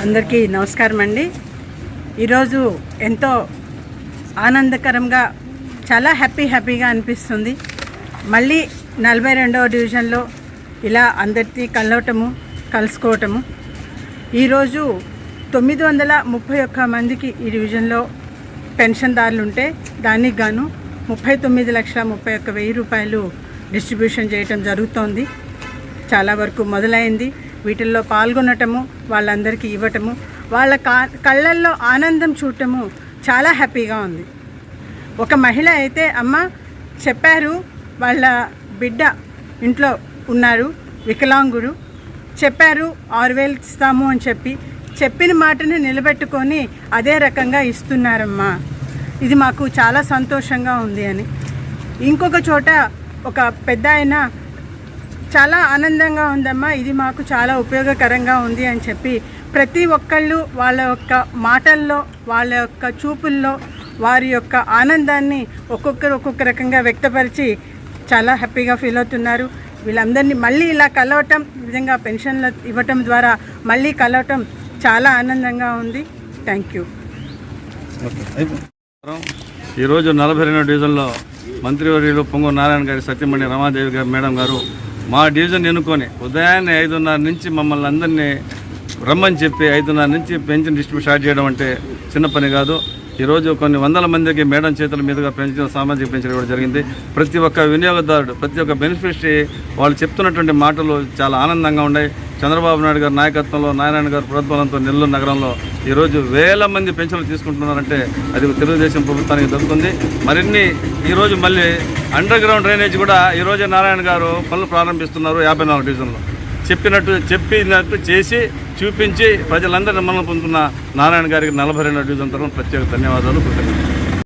అందరికీ నమస్కారం అండి. ఈరోజు ఎంతో ఆనందకరంగా చాలా హ్యాపీ హ్యాపీగా అనిపిస్తుంది. మళ్ళీ నలభై రెండవ డివిజన్లో ఇలా అందరికీ కలవటము కలుసుకోవటము. ఈరోజు తొమ్మిది వందల ముప్పై ఒక్క మందికి ఈ డివిజన్లో పెన్షన్దారులు ఉంటే దానికి గాను ముప్పై తొమ్మిది లక్షల ముప్పై ఒక్క వెయ్యి రూపాయలు డిస్ట్రిబ్యూషన్ చేయటం జరుగుతోంది. చాలా వరకు మొదలైంది. వీటిల్లో పాల్గొనటము వాళ్ళందరికీ ఇవ్వటము వాళ్ళ కా కళ్ళల్లో ఆనందం చూడటము చాలా హ్యాపీగా ఉంది. ఒక మహిళ అయితే అమ్మ చెప్పారు వాళ్ళ బిడ్డ ఇంట్లో ఉన్నారు వికలాంగుడు. చెప్పారు ఆరు వేలు ఇస్తాము అని చెప్పి చెప్పిన మాటని నిలబెట్టుకొని అదే రకంగా ఇస్తున్నారమ్మా. ఇది మాకు చాలా సంతోషంగా ఉంది అని. ఇంకొక చోట ఒక పెద్ద ఆయన చాలా ఆనందంగా ఉందమ్మా. ఇది మాకు చాలా ఉపయోగకరంగా ఉంది అని చెప్పి ప్రతి ఒక్కళ్ళు వాళ్ళ యొక్క మాటల్లో వాళ్ళ యొక్క చూపుల్లో వారి యొక్క ఆనందాన్ని ఒక్కొక్కరు ఒక్కొక్క రకంగా వ్యక్తపరిచి చాలా హ్యాపీగా ఫీల్ అవుతున్నారు. వీళ్ళందరినీ మళ్ళీ ఇలా కలవటం విధంగా పెన్షన్లు ఇవ్వటం ద్వారా మళ్ళీ కలవటం చాలా ఆనందంగా ఉంది. థ్యాంక్ యూ ఈరోజు నలభై రెండు డివిజన్లో మంత్రివర్యులు పొంగు నారాయణ గారి సత్యమణి రమాదేవి గారు మేడం గారు మా డివిజన్ ఎన్నుకొని ఉదయాన్నే ఐదున్నర నుంచి మమ్మల్ని అందరినీ రమ్మని చెప్పి ఐదున్నర నుంచి పెన్షన్ డిస్ట్రిబ్యూట్ స్టార్ట్ చేయడం అంటే చిన్న పని కాదు. ఈరోజు కొన్ని వందల మందికి మేడం చేతుల మీదుగా పెంచిన సామాజిక పెన్షన్ ఇవ్వడం జరిగింది. ప్రతి ఒక్క వినియోగదారుడు ప్రతి ఒక్క బెనిఫిషరీ వాళ్ళు చెప్తున్నటువంటి మాటలు చాలా ఆనందంగా ఉన్నాయి. చంద్రబాబు నాయుడు గారి నాయకత్వంలో నారాయణ గారి ప్రోద్బలంతో నెల్లూరు నగరంలో ఈరోజు వేల మంది పెన్షన్లు తీసుకుంటున్నారంటే అది తెలుగుదేశం ప్రభుత్వానికి దొరుకుతుంది మరిన్ని ఈరోజు మళ్ళీ అండర్ గ్రౌండ్ డ్రైనేజ్ కూడా ఈరోజు నారాయణ గారు పనులు ప్రారంభిస్తున్నారు యాభై నాలుగు డివిజన్లో. చెప్పినట్టు చెప్పినట్టు చేసి చూపించి ప్రజలందరినీ మనం పొందుతున్న నారాయణ గారికి నలభై రెండు డివిజన్ తరఫున ప్రత్యేక ధన్యవాదాలు కృతజ్ఞతలు.